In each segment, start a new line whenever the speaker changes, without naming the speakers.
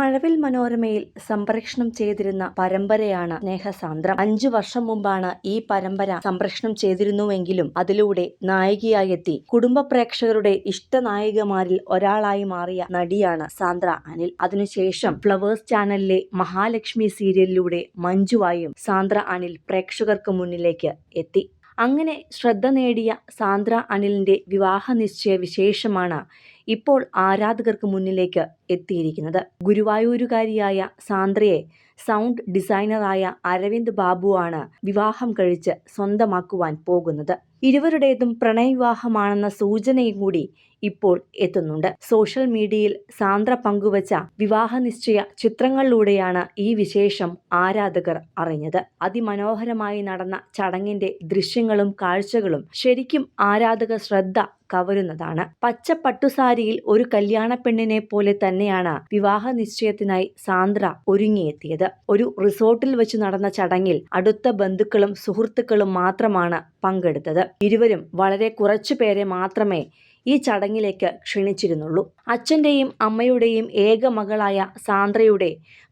മഴവിൽ മനോരമയിൽ സംപ്രേഷണം ചെയ്തിരുന്ന പരമ്പരയാണ് സ്നേഹസാന്ദ്രം. അഞ്ചു വർഷം മുമ്പാണ് ഈ പരമ്പര സംപ്രേഷണം ചെയ്തിരുന്നുവെങ്കിലും അതിലൂടെ നായികയായി എത്തി കുടുംബ പ്രേക്ഷകരുടെ ഇഷ്ടനായികമാരിൽ ഒരാളായി മാറിയ നടിയാണ് സാന്ദ്ര അനിൽ. അതിനുശേഷം ഫ്ലവേഴ്സ് ചാനലിലെ മഹാലക്ഷ്മി സീരിയലിലൂടെ മഞ്ജുവായും സാന്ദ്ര അനിൽ പ്രേക്ഷകർക്ക് മുന്നിലേക്ക് എത്തി. അങ്ങനെ ശ്രദ്ധ നേടിയ സാന്ദ്ര അനിലിന്റെ വിവാഹ നിശ്ചയ വിശേഷമാണ് ഇപ്പോൾ ആരാധകർക്ക് മുന്നിലേക്ക് എത്തിയിരിക്കുന്നത്. ഗുരുവായൂരുകാരിയായ സാന്ദ്രയെ സൗണ്ട് ഡിസൈനറായ അരവിന്ദ് ബാബുവാണ് വിവാഹം കഴിച്ച് സ്വന്തമാക്കുവാൻ പോകുന്നത്. ഇരുവരുടേതും പ്രണയവിവാഹമാണെന്ന സൂചനയും കൂടി ഇപ്പോൾ എത്തുന്നുണ്ട്. സോഷ്യൽ മീഡിയയിൽ സാന്ദ്ര പങ്കുവച്ച വിവാഹ നിശ്ചയ ചിത്രങ്ങളിലൂടെയാണ് ഈ വിശേഷം ആരാധകർ അറിഞ്ഞത്. അതിമനോഹരമായി നടന്ന ചടങ്ങിന്റെ ദൃശ്യങ്ങളും കാഴ്ചകളും ശരിക്കും ആരാധക ശ്രദ്ധ കവരുന്നതാണ്. പച്ച പട്ടുസാരിയിൽ ഒരു കല്യാണ പെണ്ണിനെ പോലെ തന്നെയാണ് വിവാഹ നിശ്ചയത്തിനായി സാന്ദ്ര ഒരുങ്ങിയെത്തിയത്. ഒരു റിസോർട്ടിൽ വെച്ച് നടന്ന ചടങ്ങിൽ അടുത്ത ബന്ധുക്കളും സുഹൃത്തുക്കളും മാത്രമാണ് പങ്കെടുത്തത്. ഇരുവരും വളരെ കുറച്ചു പേരെ മാത്രമേ ഈ ചടങ്ങിലേക്ക് ക്ഷണിച്ചിരുന്നുള്ളൂ. അച്ഛന്റെയും അമ്മയുടെയും ഏക മകളായ സാന്ദ്രയുടെ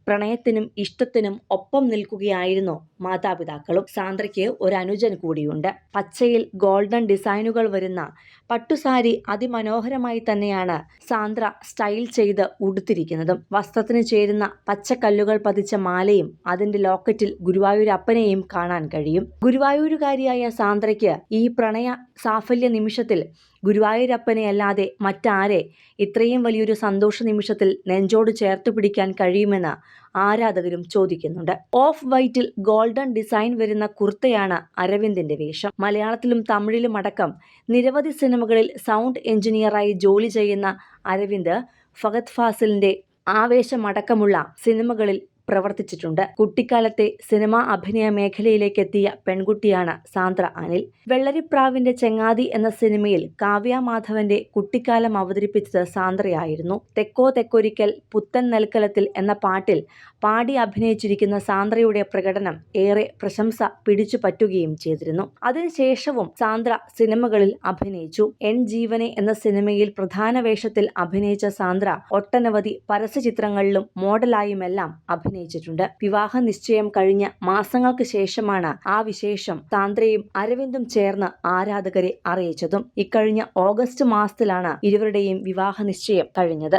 പ്രണയത്തിനും ഇഷ്ടത്തിനും ഒപ്പം നിൽക്കുകയായിരുന്നു മാതാപിതാക്കളും. സാന്ദ്രയ്ക്ക് ഒരു അനുജൻ കൂടിയുണ്ട്. പച്ചയിൽ ഗോൾഡൻ ഡിസൈനുകൾ വരുന്ന പട്ടുസാരി അതിമനോഹരമായി തന്നെയാണ് സാന്ദ്ര സ്റ്റൈൽ ചെയ്ത് ഉടുത്തിരിക്കുന്നതും. വസ്ത്രത്തിന് ചേരുന്ന പച്ചക്കല്ലുകൾ പതിച്ച മാലയും അതിന്റെ ലോക്കറ്റിൽ ഗുരുവായൂർ അപ്പനെയും കാണാൻ കഴിയും. ഗുരുവായൂരുകാരിയായ സാന്ദ്രയ്ക്ക് ഈ പ്രണയ സാഫല്യ നിമിഷത്തിൽ ഗുരുവായൂരപ്പനെ അല്ലാതെ മറ്റാരെ ഇത്രയും വലിയൊരു സന്തോഷ നിമിഷത്തിൽ നെഞ്ചോട് ചേർത്ത് പിടിക്കാൻ കഴിയുമെന്ന് ആരാധകരും ചോദിക്കുന്നുണ്ട്. ഓഫ് വൈറ്റിൽ ഗോൾഡൻ ഡിസൈൻ വരുന്ന കുർത്തയാണ് അരവിന്ദിന്റെ വേഷം. മലയാളത്തിലും തമിഴിലും അടക്കം നിരവധി സിനിമകളിൽ സൗണ്ട് എഞ്ചിനീയറായി ജോലി ചെയ്യുന്ന അരവിന്ദ് ഫഹദ് ഫാസിലിന്റെ ആവേശമടക്കമുള്ള സിനിമകളിൽ പ്രവർത്തിച്ചിട്ടുണ്ട്. കുട്ടിക്കാലത്തെ സിനിമാ അഭിനയ മേഖലയിലേക്ക് എത്തിയ പെൺകുട്ടിയാണ് സാന്ദ്ര അനിൽ. വെള്ളരിപ്രാവിന്റെ ചെങ്ങാതി എന്ന സിനിമയിൽ കാവ്യ മാധവന്റെ കുട്ടിക്കാലം അവതരിപ്പിച്ചത് സാന്ദ്രയായിരുന്നു. തെക്കോ തെക്കൊരിക്കൽ പുത്തൻ നെൽക്കലത്തിൽ എന്ന പാട്ടിൽ പാടി അഭിനയിച്ചിരിക്കുന്ന സാന്ദ്രയുടെ പ്രകടനം ഏറെ പ്രശംസ പിടിച്ചു പറ്റുകയും ചെയ്തിരുന്നു. അതിനുശേഷവും സാന്ദ്ര സിനിമകളിൽ അഭിനയിച്ചു. എൻ ജീവനെ എന്ന സിനിമയിൽ പ്രധാന വേഷത്തിൽ അഭിനയിച്ച സാന്ദ്ര ഒട്ടനവധി പരസ്യചിത്രങ്ങളിലും മോഡലായുമെല്ലാം അഭിനയിച്ചിട്ടുണ്ട്. വിവാഹ നിശ്ചയം കഴിഞ്ഞ മാസങ്ങൾക്ക് ശേഷമാണ് ആ വിശേഷം താന്ത്രയും അരവിന്ദും ചേർന്ന് ആരാധകരെ അറിയിച്ചതും. ഇക്കഴിഞ്ഞ ഓഗസ്റ്റ് മാസത്തിലാണ് ഇരുവരുടെയും വിവാഹ നിശ്ചയം കഴിഞ്ഞത്.